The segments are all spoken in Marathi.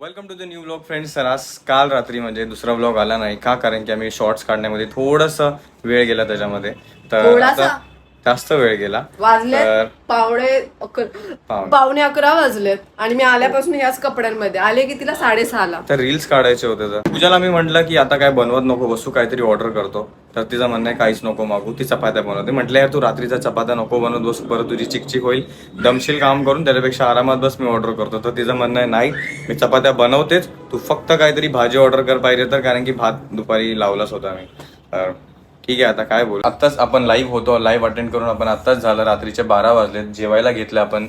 Welcome to the new blog friends sir आज काल रात्री म्हणजे दुसरा ब्लॉग आला नाही. का? कारण की आम्ही शॉर्ट्स काढण्यामध्ये थोडस वेळ गेला त्याच्यामध्ये. तर? आता जास्त वेळ गेला. वाजले तर पावणे अक- पावणे. पावणे अकरा वाजलेत. आणि मी आल्यापासून याच कपड्यांमध्ये. आले की तिला साडेसहाला. तर रील्स काढायचे होते तर. पूजाला मी म्हटलं की आता काय बनवत नको बसू काहीतरी ऑर्डर करतो. तर तिचं म्हणणं आहे काहीच नको मागू ती चपात्या बनवते. म्हटलं यार तू रात्रीचा चपात्या नको बनवत बसू परत तुझी चिकचिक होईल. दमशील काम करून त्याच्यापेक्षा आरामात बस मी ऑर्डर करतो. तर तिचं म्हणणं आहे नाही मी चपात्या बनवतेच. तू फक्त काहीतरी भाजी ऑर्डर कर पाहिजे तर कारण की भात दुपारी लावलाच होता मी. तर ठीक आहे आता काय बोल? आत्ताच आपण लाईव्ह होतो लाईव्ह अटेंड करून आपण आत्ताच झालं रात्रीचे बारा वाजले जेवायला घेतलं आपण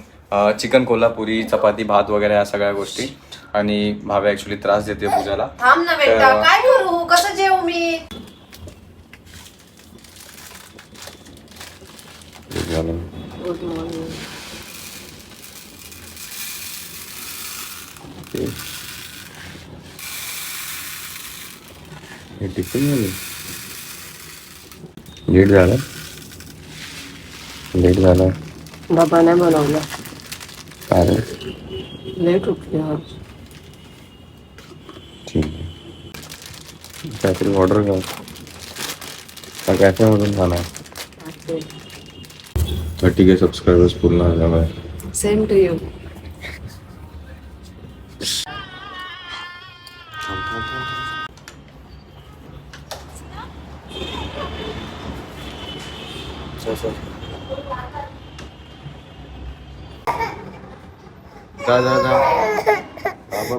चिकन कोल्हापुरी चपाती भात वगैरे या सगळ्या गोष्टी. आणि भावे ऍक्च्युली त्रास देते पूजाला. थांब ना बेटा काय करू? कसं जेवू मी? गुड मॉर्निंग लेट झालं. लेट झालं. बाबा नाही बनवलं. काय लेट उठली आज. ठीक आहे. काहीतरी ऑर्डर कर का कॅफेमधून खाणार. थर्टी के सबस्क्रायबर्स पूर्ण झाल्यामुळे सेम टू यू जा जा जा बाबा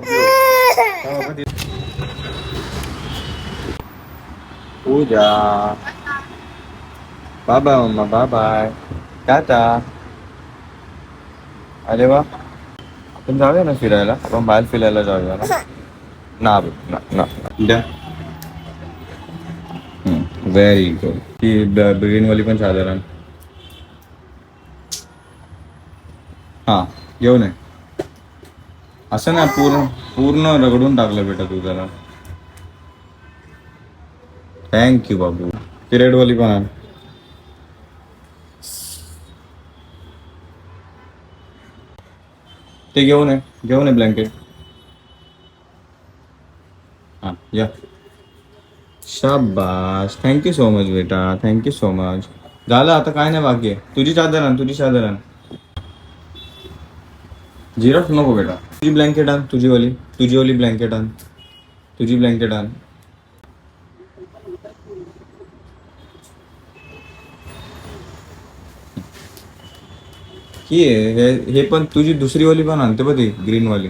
पूजा. बाबा मम्मा बाय टाटा. अरे वा. आपण जाऊया ना फिरायला? आपण बाहेर फिरायला जाऊया ना? ना ना द्या व्हेरी गुड ती ग्रीनवाली पण साधारण. हा येऊ नये. असं ना पूर्ण पूर्ण रगडून टाकलं बेटा तू त्याला. थँक्यू बाबू. ती रेडवाली पण ते घेऊन ये घेऊन ये ब्लँकेट हा, या. थँक्यू सो मच बेटा. थँक्यू सो मच झालं, आता काय नाही बाकी तुझी चादर तुझी चादर झिरॉक्स नको बेटा. तुझी ब्लँकेट आण तुझीवाली तुझीवाली ब्लँकेट आण. तुझी ब्लँकेट आण. ही आहे हे- हे पण तुझी दुसरी वाली पण आणते बघ ती ग्रीनवाली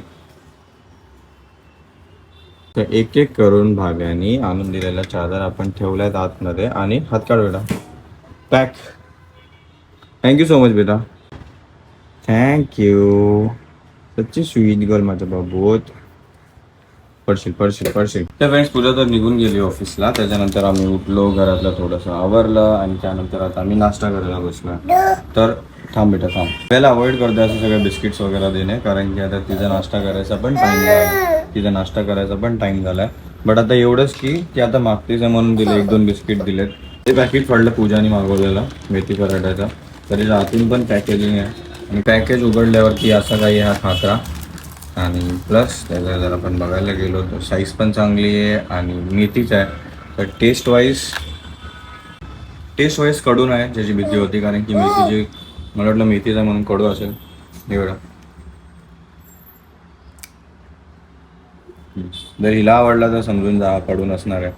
तर एक एक करून भाग्यानी आणून दिलेला चादर आपण ठेवल्यात आतमध्ये आणि हात काढ बेटा pack thank you so much बेटा. थँक्यू सच्ची स्वीट गर्ल माझा बाबूत. पडशील पडशील पडशील. तर फ्रेंड्स पूजा तर निघून गेली ऑफिसला त्याच्यानंतर आम्ही उठलो घरातलं थोडंसं आवरलं आणि त्यानंतर आता आम्ही नाश्ता करायला बसलो. तर थांब बेटा थांब. पहिला अवॉइड करते असं सगळं बिस्किट्स वगैरे देणे कारण की आता तिचा नाश्ता करायचा पण टाइम झाला. तिचा नाश्ता करायचा पण टाईम झाला. बट आता एवढंच की ती आता मागतेच आहे म्हणून दिले एक दोन बिस्किट दिलेत. ते पॅकेट पडलं पूजाने मागवलेलं मेथी पराठ्याचा. तरी आतून पण पॅकेजिंग आहे. आणि पॅकेज उघडल्यावरती असा काही हा खाकरा. आणि प्लस त्याला जर आपण बघायला गेलो तर साईज पण चांगली आहे आणि मेथीच आहे. तर टेस्ट वाईज टेस्ट वाईजकडून आहे ज्याची भीती होती. कारण की मेथीची मला वाटलं मेथीचा म्हणून कडू असेल. एवढा. जर हिला आवडला तर समजून जा कडून असणार आहे.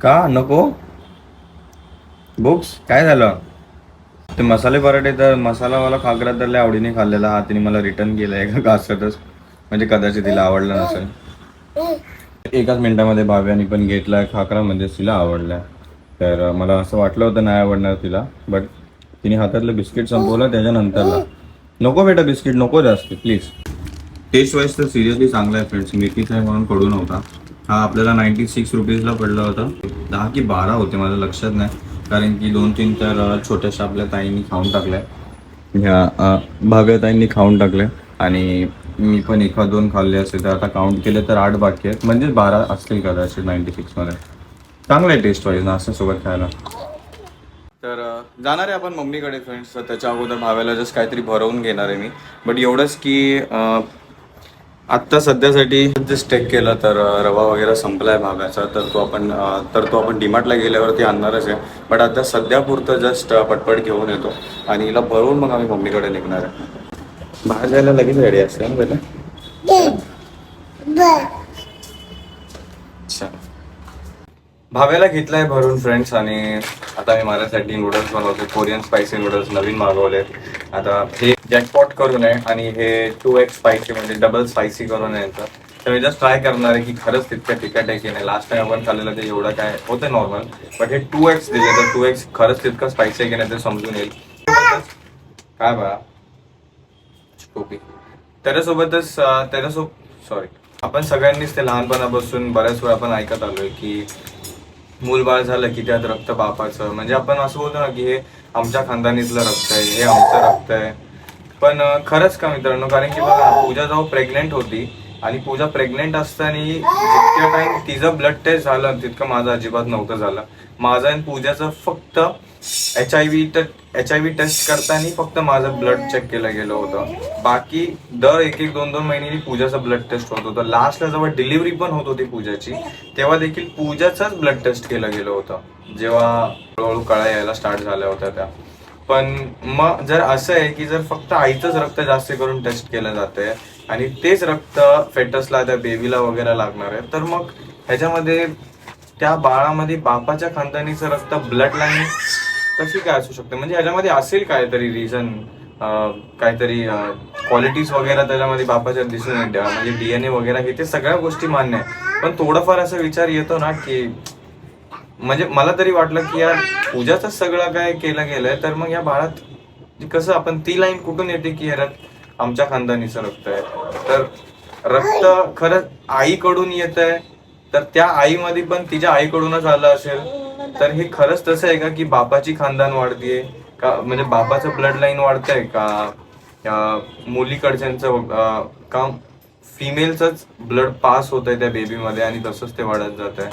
का? नको? बुक्स काय झालं? ते मसाले पराठे तर मसालावाला खाकरा तर लय आवडीने खाल्लेला. हा तिने मला रिटर्न केला का घासतच. म्हणजे कदाचित तिला आवडलं नसेल. एकाच मिनिटामध्ये भाव्याने पण घेतलाय खाकरा म्हणजे तिला आवडलाय. तर मला असं वाटलं होतं नाही आवडणार तिला. बट तिने हातातलं बिस्किट संपवलं त्याच्यानंतरला. नको बेटा बिस्किट नको जास्त प्लीज टेस्ट वाईज तर सिरियसली चांगला आहे फ्रेंड्स मेथीचा आहे म्हणून कडू नव्हता. हा आपल्याला नाईन्टी सिक्स रुपीजला पडला होता. दहा की बारा होते माझ्या लक्षात नाही. कारण की दोन तीन तर छोट्याशा आपल्या ताईंनी खाऊन टाकल्या. ह्या अं, भाव्या ताईंनी खाऊन टाकल्या. आणि मी पण एका दोन खाल्ले असते तर आता काउंट केले तर आठ बाकी आहेत. म्हणजेच बारा असतील कदाचित नाईन्टी सिक्समध्ये चांगलं आहे टेस्ट वाईज नाश्त्यासोबत खायला. तर जाणार आहे आपण मम्मीकडे फ्रेंड्स तर त्याच्या अगोदर भाव्याला जस्ट काहीतरी भरवून घेणार आहे मी. बट एवढंच की आत्ता सध्यासाठी जस्ट चेक केला तर रवा वगैरे संपलाय भागाचा तर तो आपण तर तो आपण डिमार्टला गेल्यावरती आणणारच आहे. बट आता सध्यापुरतं जस्ट पटपट घेऊन येतो. आणि हिला भरून मग आम्ही मम्मीकडे निघणार आहे. बाहेर जायला लगेच रेडी असते ना पहिले? भाव्याला घेतलाय भरून फ्रेंड्स आणि आता मी माझ्यासाठी नूडल्स बनवतो कोरियन स्पायसी नूडल्स नवीन मागवले आता हे जॅकपॉट करून आहे आणि हे टू एक्स स्पायसी म्हणजे डबल स्पायसी करून आहे तर मी जस्ट ट्राय करणार आहे की खरंच तितकं तिखट आहे की नाही. लास्ट टाइम आपण खाल्लेलं ते एवढं काय होतं नॉर्मल बट हे टू एक्स दिले तर टू एक्स खरंच तितकं स्पायसी आहे की नाही ते समजून येईल. काय बा? ओके त्याच्यासोबतच त्याच्यासोबत सॉरी आपण सगळ्यांनीच ते लहानपणापासून बऱ्याच वेळा आपण ऐकत आलोय की मूलबाळ झालं की त्यात रक्त बापाचं. म्हणजे आपण असं बोलतो ना की हे आमच्या खानदानीतलं रक्त आहे हे आमचं रक्त आहे. पण खरंच का मित्रांनो? कारण की बघा पूजा जेव्हा प्रेग्नेंट होती आणि पूजा प्रेग्नेंट असताना जितक्या टाइम तिचं ब्लड टेस्ट झालं तितकं माझं अजिबात नव्हतं झालं. माझं आणि पूजाचं फक्त H I V H I V test करताना फक्त माझं ब्लड चेक केलं गेलं होतं. बाकी दर एक एक दोन दोन महिन्यांनी पूजाचं ब्लड टेस्ट होत होतं. लास्टला जेव्हा डिलिव्हरी पण होत होती पूजाची तेव्हा देखील पूजाचंच ब्लड टेस्ट केलं गेलं होतं. जेव्हा हळूहळू कळा यायला स्टार्ट झाल्या होत्या त्या. पण मग जर असं आहे की जर फक्त आईचंच रक्त जास्त करून टेस्ट केलं जातंय आणि तेच रक्त फेटसला त्या बेबीला वगैरे लागणार आहे तर मग ह्याच्यामध्ये त्या बाळामध्ये बापाच्या खानदानीचं रक्त ब्लड लाईन कशी काय असू शकते? म्हणजे ह्याच्यामध्ये असेल काहीतरी रिझन काहीतरी क्वालिटीज वगैरे त्याच्यामध्ये बापाच्या दिसून येते म्हणजे डीएनए वगैरे हे ते सगळ्या गोष्टी मान्य आहे पण थोडंफार असा विचार येतो ना की म्हणजे मला तरी वाटलं की यार पूजाचं सगळं काय केलं गेलंय तर मग या बाळात कसं आपण ती लाईन कुठून येते की ह्याच्यात आमच्या खानदानीचं रक्त आहे. तर रक्त खरंच आईकडून येत आहे तर त्या आईमध्ये पण तिच्या आईकडूनच आलं असेल. तर हे खरंच तसं आहे का की बापाची खानदान वाढतीये? का म्हणजे बापाचं ब्लड लाईन वाढतंय का? मुलीकडच्यांचं का फिमेलचंच ब्लड पास होत आहे त्या बेबीमध्ये आणि तसंच ते वाढत जात आहे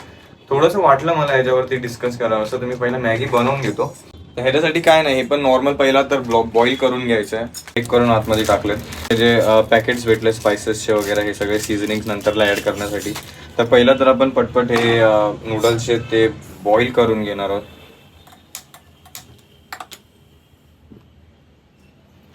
थोडंसं वाटलं मला याच्यावरती डिस्कस करावं. असं तुम्ही पहिला मॅगी बनवून घेतो. तर ह्याच्यासाठी काय नाही हे पण नॉर्मल पहिला तर ब्लॉक बॉईल करून घ्यायचं आहे एक करून आतमध्ये टाकलेत. जे पॅकेट्स भेटले स्पायसेसचे वगैरे हे सगळे सिझनिंग नंतरला ऍड करण्यासाठी. तर पहिला तर आपण पटपट हे नूडल्सचे ते बॉईल करून घेणार आहोत.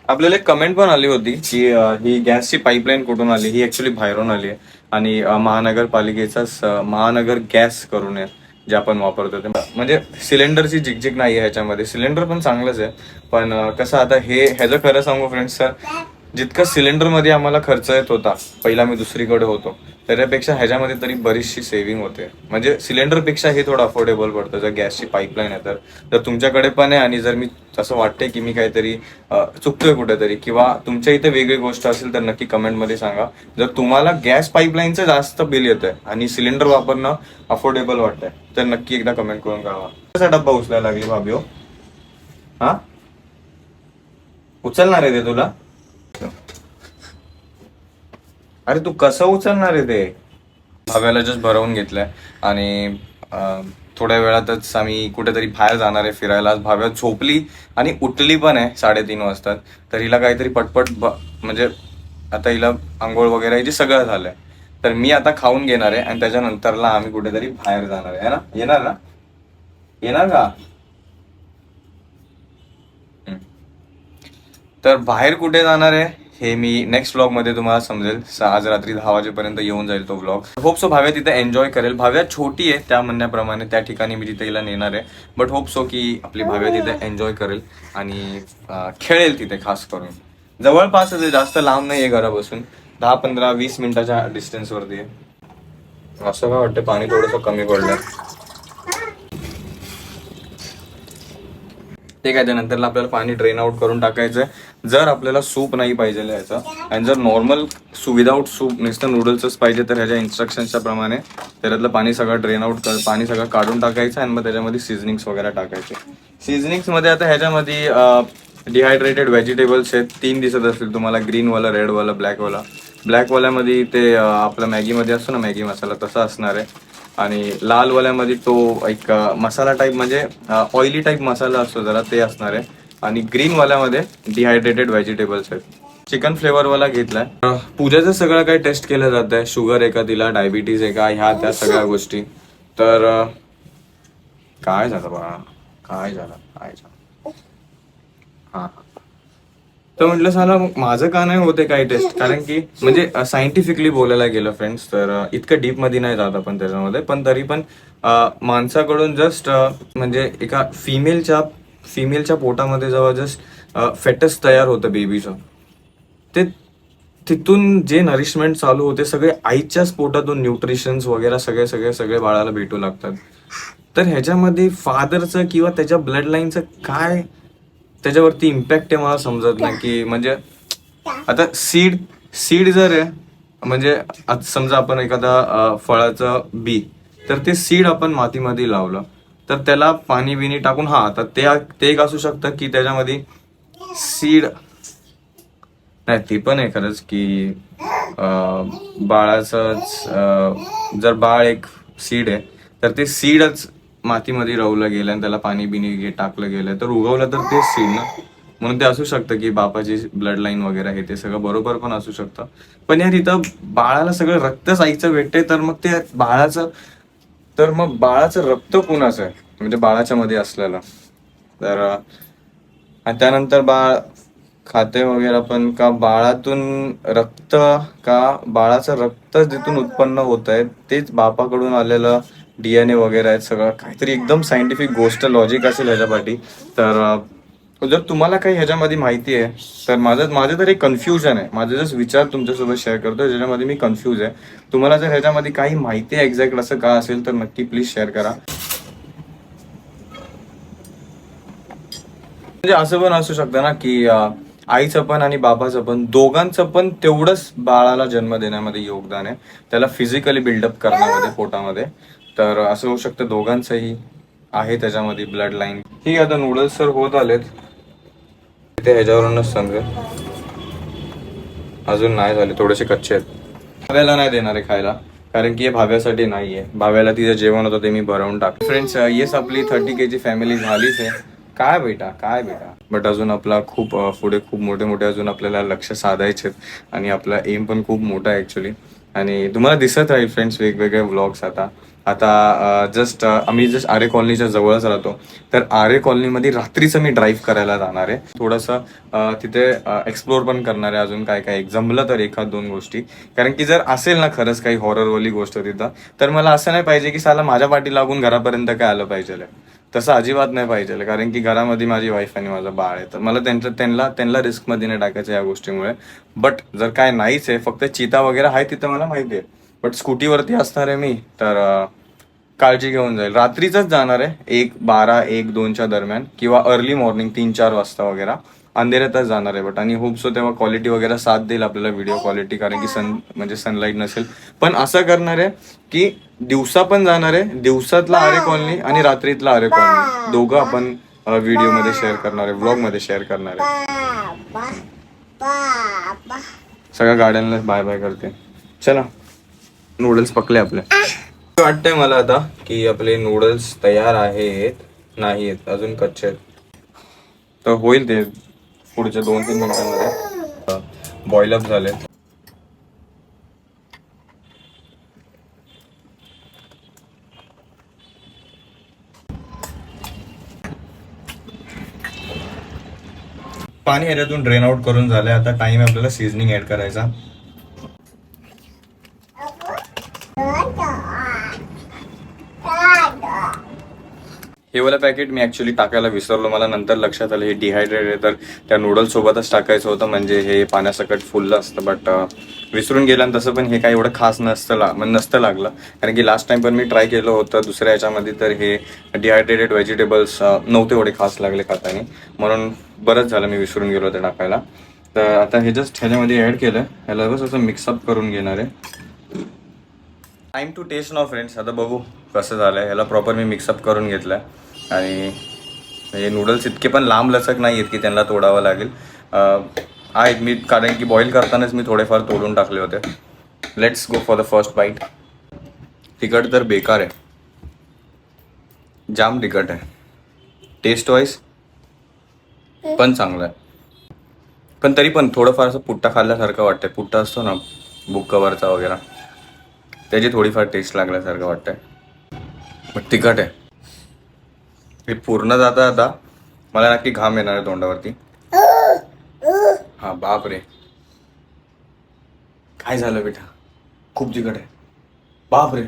आपल्याला एक कमेंट पण आली होती की ही गॅसची पाईपलाईन कुठून आली? ही ऍक्च्युली बाहेरून आली आहे. आणि अं, महानगरपालिकेचाच महानगर गॅस करून आहे जे आपण वापरतो ते. म्हणजे सिलेंडरची झिकझिक नाही आहे ह्याच्यामध्ये. सिलेंडर पण चांगलंच आहे. पण कसं आता हे ह्याचं खरं सांगू फ्रेंड्स सर जितका सिलेंडरमध्ये आम्हाला खर्च येत होता पहिला मी दुसरीकडे होतो त्याच्यापेक्षा ह्याच्यामध्ये तरी बरीचशी सेव्हिंग होते. म्हणजे सिलेंडरपेक्षा हे थोडं अफोर्डेबल पडतं. जर गॅसची पाईपलाईन आहे तर. जर तुमच्याकडे पण आहे आणि जर मी असं वाटते की मी काहीतरी चुकतोय कुठेतरी किंवा तुमच्या इथे वेगळी गोष्ट असेल तर नक्की कमेंटमध्ये सांगा. जर तुम्हाला गॅस पाईपलाईनचं जास्त बिल येत आहे आणि सिलेंडर वापरणं अफोर्डेबल वाटतंय तर नक्की एकदा कमेंट करून कळवा. कसा डब्बा उचलायला लागली भाभी हो. हा? उचलणार आहे ते तुला? अरे तू कसं उचलणार आहे ते? भाव्याला जस्ट भरवून घेतलंय. आणि अं, थोड्या वेळातच आम्ही कुठेतरी बाहेर जाणार आहे फिरायला. आज भाव्या झोपली आणि उठली पण आहे साडेतीन वाजता तर हिला काहीतरी पटपट ब- म्हणजे आता हिला आंघोळ वगैरे याची सगळं झालंय. तर मी आता खाऊन घेणार आहे आणि त्याच्यानंतरला आम्ही कुठेतरी बाहेर जाणार आहे. है ना? येणार ना? येणार का? हम्म. तर बाहेर कुठे जाणार आहे? हे मी नेक्स्ट ब्लॉगमध्ये तुम्हाला समजेल. आज रात्री दहा वाजेपर्यंत येऊन जाईल तो व्लॉग होप सो भाव्या तिथे एन्जॉय करेल. भाव्या छोटी आहे त्या म्हणण्याप्रमाणे त्या ठिकाणी मी तिथे हिला नेणार आहे. बट होप सो की आपली भाव्या तिथे एन्जॉय करेल आणि खेळेल तिथे खास करून. जवळपास जास्त लांब नाही आहे घरापासून. दहा पंधरा वीस मिनिटाच्या डिस्टन्सवरती आहे. असं काय वाटतं पाणी थोडंसं कमी पडलं ते काय त्यानंतर आपल्याला पाणी ड्रेन आउट करून टाकायचं आहे जर आपल्याला सूप नाही पाहिजे याचा आणि जर नॉर्मल विदाऊट सूप नुसतं नूडल्सच पाहिजे तर ह्याच्या इन्स्ट्रक्शनच्या प्रमाणे त्याच्यातलं पाणी सगळं ड्रेन आउट कर पाणी सगळं काढून टाकायचं आणि मग त्याच्यामध्ये सिझनिंग्स वगैरे टाकायचे. सिझनिंग्समध्ये आता ह्याच्यामध्ये डिहायड्रेटेड व्हेजिटेबल्स आहेत. तीन दिसत असतील तुम्हाला ग्रीनवाला रेडवाला ब्लॅकवाला ब्लॅकवाल्यामध्ये ते आपलं मॅगीमध्ये असतो ना मॅगी मसाला तसा असणार आहे. आणि लालवाल्यामध्ये तो एक मसाला टाईप म्हणजे ऑइली टाईप मसाला असतो जरा ते असणार आहे. आणि ग्रीनवाल्यामध्ये डिहायड्रेटेड व्हेजिटेबल्स आहेत. चिकन फ्लेवरवाला घेतलाय. पूजाचं सगळं काही टेस्ट केलं जात आहे. शुगर आहे का तिला डायबिटीज आहे का ह्या त्या सगळ्या गोष्टी. तर काय झालं बाळा काय झालं? काय झालं? हा. तर म्हटलं साला माझं का नाही होते काही टेस्ट कारण की म्हणजे सायंटिफिकली बोलायला गेलं फ्रेंड्स तर इतकं डीपमध्ये नाही जात आपण त्याच्यामध्ये. पण तरी पण माणसाकडून जस्ट म्हणजे एका फिमेलच्या फिमेलच्या पोटामध्ये जेव्हा जस्ट फेटस तयार होतं बेबीचं ते तिथून जे नरिशमेंट चालू होते सगळे आईच्याच पोटातून न्यूट्रिशन्स वगैरे सगळे सगळे सगळे बाळाला भेटू लागतात. तर ह्याच्यामध्ये फादरचं किंवा त्याच्या ब्लड लाईनचं काय त्याच्यावरती इम्पॅक्ट आहे मला समजत नाही की म्हणजे आता सीड सीड जर आहे म्हणजे समजा आपण एखादा फळाचं बी तर ते सीड आपण मातीमध्ये लावलं तर त्याला पाणी बिनी टाकून हा आता ते ते एक असू शकतं की त्याच्यामध्ये सीड नाही ते पण आहे खरंच की बाळाचं बाळाचंच जर बाळ एक सीड आहे तर ते सीडच मातीमध्ये रवलं गेलं आणि त्याला पाणी बिणी टाकलं गेलं तर उगवलं तर तेच सीड ना. म्हणून ते असू शकतं की बापाची ब्लड लाईन वगैरे हे ते सगळं बरोबर पण असू शकतं. पण यार इथं बाळाला सगळं रक्तच आईचं भेटते तर मग ते बाळाचं तर मग बाळाचं रक्त कुणाचं आहे? म्हणजे बाळाच्या मध्ये असलेलं. तर आणि त्यानंतर बाळ खाते वगैरे पण का बाळातून रक्त का बाळाचं रक्त जिथून उत्पन्न होत आहे तेच बापाकडून आलेलं डीएनए वगैरे आहेत सगळं. काहीतरी एकदम सायंटिफिक गोष्ट लॉजिक असेल ह्याच्यापाठी. तर जर तुम्हाला काही ह्याच्यामध्ये माहिती आहे तर माझं माझं तर एक कन्फ्युजन आहे. माझे जस विचार तुमच्यासोबत शेअर करतो ज्याच्यामध्ये मी कन्फ्यूज आहे. तुम्हाला जर ह्याच्यामध्ये काही माहिती आहे एक्झॅक्ट असं का असेल तर नक्की प्लीज शेअर करा. म्हणजे असं पण असू शकतं ना की आईचं पण आणि बाबाचं पण दोघांचं पण तेवढंच बाळाला जन्म देण्यामध्ये योगदान आहे. त्याला फिजिकली बिल्डअप करण्यामध्ये पोटामध्ये. तर असं होऊ शकतं दोघांचंही आहे त्याच्यामध्ये ब्लड लाईन ठीक आहे आता नूडल्स तर होत आलेत. ते ह्याच्यावरूनच समजेल अजून नाही झाले थोडेसे कच्चे आहेत. भाव्याला नाही देणार आहे खायला कारण की हे भाव्यासाठी नाहीये. भाव्याला तिचं जेवण होतं ते मी भरवून टाक फ्रेंड्स येस आपली थर्टी के जी फॅमिली झालीच आहे. काय बेटा काय बेटा? बट अजून आपला खूप पुढे खूप मोठे मोठे अजून आपल्याला लक्ष साधायचे आणि आपला एम पण खूप मोठा आहे ॲक्च्युली आणि तुम्हाला दिसत राहील फ्रेंड्स वेगवेगळे व्लॉग्स आता. आता जस्ट आम्ही जस्ट आरे कॉलनीच्या जवळच राहतो. तर आरे कॉलनीमध्ये रात्रीचं मी ड्राईव्ह करायला जाणार आहे. थोडंसं तिथे एक्सप्लोर पण करणार आहे अजून काय काय जमलं तर एखाद दोन गोष्टी. कारण की जर असेल ना खरंच काही हॉररवाली गोष्ट तिथं तर मला असं नाही पाहिजे की साला माझ्या पाठी लागून घरापर्यंत काय आलं पाहिजे. तसं अजिबात नाही पाहिजे. कारण की घरामध्ये माझी वाईफ आणि माझं बाळ आहे. तर मला त्यांच्या त्यांना त्यांना रिस्कमध्ये नाही टाकायचं या गोष्टीमुळे. बट जर काय नाहीच आहे फक्त चिता वगैरे आहे तिथं मला माहिती आहे. बट स्कूटीवरती असणार आहे मी तर काळजी घेऊन जाईल. रात्रीचंच जाणार आहे एक बारा एक दोनच्या दरम्यान किंवा अर्ली मॉर्निंग तीन चार वाजता वगैरे. अंधेऱ्यातच जाणार आहे बट आणि होप सो तेव्हा क्वालिटी वगैरे साथ देईल आपल्याला व्हिडिओ क्वालिटी कारण की सन म्हणजे सनलाईट नसेल. पण असं करणार आहे की दिवसा पण जाणार आहे दिवसातला आरे कॉलनी आणि रात्रीतला आरे कॉलनी दोघं आपण व्हिडिओमध्ये शेअर करणार आहे व्लॉगमध्ये शेअर करणार आहे. सगळ्या गाड्यांना बाय बाय करते. चला. नूडल्स पकले आपले. वाटतंय मला आता की आपले नूडल्स तयार आहेत नाही आहेत अजून कच्चे आहेत. तर होईल ते पुढच्या दोन तीन मिनिटांमध्ये बॉईल अप झाले. पाणी ह्याच्यातून ड्रेन आउट करून झालंय. आता टाइम आहे आपल्याला सीझनिंग ऍड करायचा. हे वाला पॅकेट मी ऍक्च्युली टाकायला विसरलो. मला नंतर लक्षात आलं हे डिहायड्रेट आहे. तर त्या नूडल्ससोबतच टाकायचं होतं. म्हणजे हे पाण्यासकट फुललं असतं बट विसरून गेलं. आणि तसं पण हे काही एवढं खास नसतं ला म्हणजे नसतं लागलं. कारण की लास्ट टाइम पण मी ट्राय केलं होतं दुसऱ्या याच्यामध्ये. तर हे डिहायड्रेटेड व्हेजिटेबल्स नव्हते एवढे खास लागले खाताने. म्हणून बरंच झालं मी विसरून गेलो ते टाकायला. तर आता हे जस्ट ह्याच्यामध्ये ॲड केलं. ह्याला बस असं मिक्सअप करून घेणार आहे. Time to taste now friends आता बघू कसं झालं आहे ह्याला प्रॉपर मी मिक्सअप करून घेतलं आहे आणि हे नूडल्स इतके पण लांब लचक नाही आहेत की त्यांना तोडावं लागेल. आहेत मी कारण की बॉईल करतानाच मी थोडेफार तोडून टाकले होते. Let's go for the first bite तिखट तर बेकार आहे. जाम तिखट आहे. टेस्ट वाईज पण चांगलं आहे. पण तरी पण थोडंफार असं पुट्टा खाल्ल्यासारखं वाटतंय. पुट्टा असतो ना बुक कवरचा वगैरे. त्याची थोडीफार टेस्ट लागल्यासारखं वाटतंय. पण तिखट आहे. हे पूर्ण जाता आता. मला नक्की घाम येणार आहे तोंडावरती. हा बाप रे काय झालं बेटा? खूप तिकट आहे. बाप रे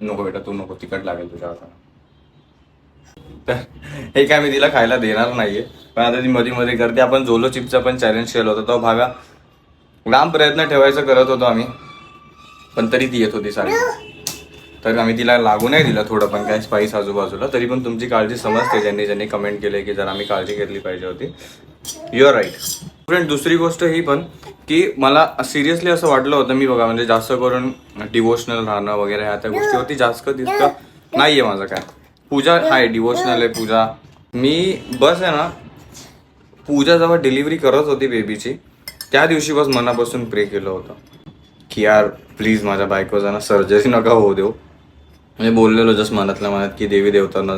नको बेटा तू नको. तिकट लागेल तुझ्या हाताला तर हे काय मी तिला खायला देणार नाहीये. पण आता ती मध्ये मध्ये करते. आपण जोलो चिपचा पण चॅलेंज केलं होतं. तो भागा. लांब प्रयत्न ठेवायचा करत होतो आम्ही. पण तरी ती येत होती साडी तर आम्ही तिला लागू नाही दिलं थोडं पण काय स्पाईस आजूबाजूला. तरी पण तुमची काळजी समजते ज्यांनी ज्यांनी कमेंट केले की जर आम्ही काळजी घेतली पाहिजे होती. युअर आर राईट फ्रेंड दुसरी गोष्ट ही पण की मला सिरियसली असं वाटलं होतं मी बघा म्हणजे जास्त करून डिवोशनल राहणं वगैरे ह्या त्या गोष्टीवरती जास्त तितकं आहे माझं काय. पूजा आहे डिवोशनल आहे पूजा. मी बस आहे ना पूजा जेव्हा डिलिव्हरी करत होती बेबीची त्या दिवशी बस मनापासून प्रे केलं होतं. की यार प्लीज माझ्या बायकोजांना सर्जरी नका होऊ देऊ. म्हणजे बोललेलो जस्ट मनातल्या मनात की देवी देवतांना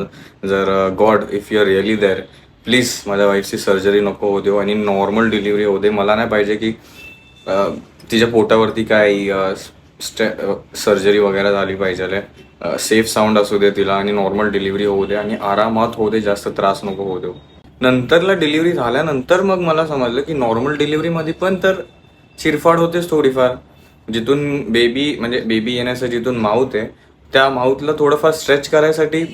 जर God if you are really there please माझ्या वाईफची सर्जरी नको होऊ देऊ आणि नॉर्मल डिलिव्हरी होऊ दे. मला नाही पाहिजे की uh, तिच्या पोटावरती काही uh, सर्जरी uh, वगैरे झाली पाहिजे. सेफ साऊंड असू दे तिला आणि नॉर्मल डिलिव्हरी होऊ दे आणि आरामात होऊ दे जास्त त्रास नको होऊ देऊ. नंतरला डिलिव्हरी झाल्यानंतर मग मला समजलं की नॉर्मल डिलिव्हरीमध्ये पण तर चिरफाड होतेच थोडीफार. जिथून बेबी म्हणजे बेबी येण्याचं जिथून माऊथ आहे त्या माऊथला थोडंफार स्ट्रेच करायसाठी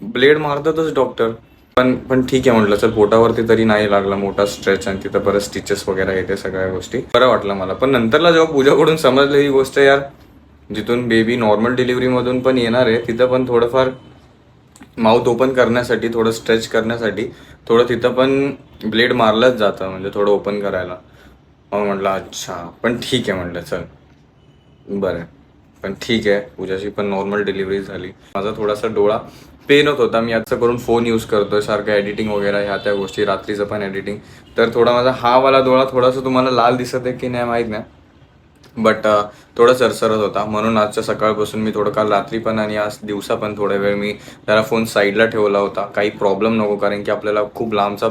ब्लेड मारतातच डॉक्टर पण पण ठीक आहे म्हटलं चल पोटावरती तरी नाही लागला मोठा स्ट्रेच आणि तिथं परत स्टिचेस वगैरे येते सगळ्या गोष्टी. बरं वाटलं मला. पण नंतरला जेव्हा पूजाकडून समजलं ही गोष्ट यार जिथून बेबी नॉर्मल डिलिव्हरीमधून पण येणार आहे तिथं पण थोडंफार माउथ ओपन करण्यासाठी थोडं स्ट्रेच करण्यासाठी थोडं तिथं पण ब्लेड मारलंच जातं म्हणजे थोडं ओपन करायला. मग म्हटलं अच्छा. पण ठीक आहे म्हटलं चल. बरं. पण ठीक आहे. पूजाची पण नॉर्मल डिलिव्हरी झाली. माझा थोडासा डोळा पेन होत होता. मी आजचं करून फोन यूज करतोय. सारखं एडिटिंग वगैरे ह्या त्या गोष्टी रात्रीचं पण एडिटिंग तर थोडा माझा हा वाला डोळा थोडासा तुम्हाला लाल दिसत आहे की नाही माहीत नाही. बट थोडं सरसरत होता. म्हणून आजच्या सकाळपासून मी थोडं काल रात्री पण आणि आज दिवसा पण थोडा वेळ मी जरा फोन साईडला ठेवला होता. काही प्रॉब्लेम नको कारण की आपल्याला खूप लांबचा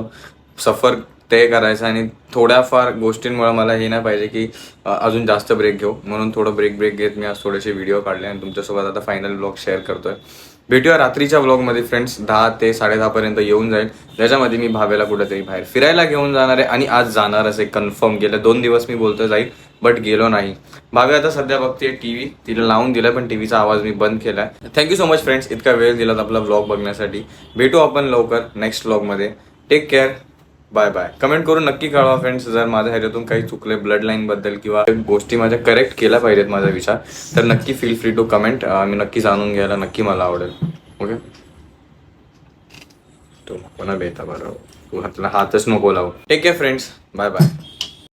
सफर ते करायचं आणि थोड्याफार गोष्टींमुळे मला हे नाही पाहिजे की अजून जास्त ब्रेक घेऊ. म्हणून थोडं ब्रेक ब्रेक घेत मी आज थोडेसे व्हिडिओ काढले आणि तुमच्यासोबत आता फायनल ब्लॉग शेअर करतोय. भेटूया रात्रीच्या ब्लॉगमध्ये फ्रेंड्स दहा ते साडेदहापर्यंत येऊन जाईल. ज्याच्यामध्ये मी भावेला कुठेतरी बाहेर फिरायला घेऊन जाणार आहे आणि आज जाणार असे कन्फर्म गेले दोन दिवस मी बोलतो जाईल बट गेलो नाही. भावे आता सध्या बघते टीव्ही तिला लावून दिलाय पण टीव्हीचा आवाज मी बंद केलाय. थँक्यू सो मच फ्रेंड्स इतका वेळ दिलात आपला ब्लॉग बघण्यासाठी. भेटू आपण लवकर नेक्स्ट ब्लॉगमध्ये take care bye bye comment करून नक्की कळवा फ्रेंड्स जर माझ्या ह्याच्यातून काही चुकले ब्लड लाईन बद्दल किंवा गोष्टी माझ्या करेक्ट केल्या पाहिजेत माझा विचार तर नक्की फील फ्री टू कमेंट मी नक्की जाणून घ्यायला नक्की मला आवडेल. ओके तो कोणा बेता बरं. तू हातला हातच नको लावू. Take care friends bye bye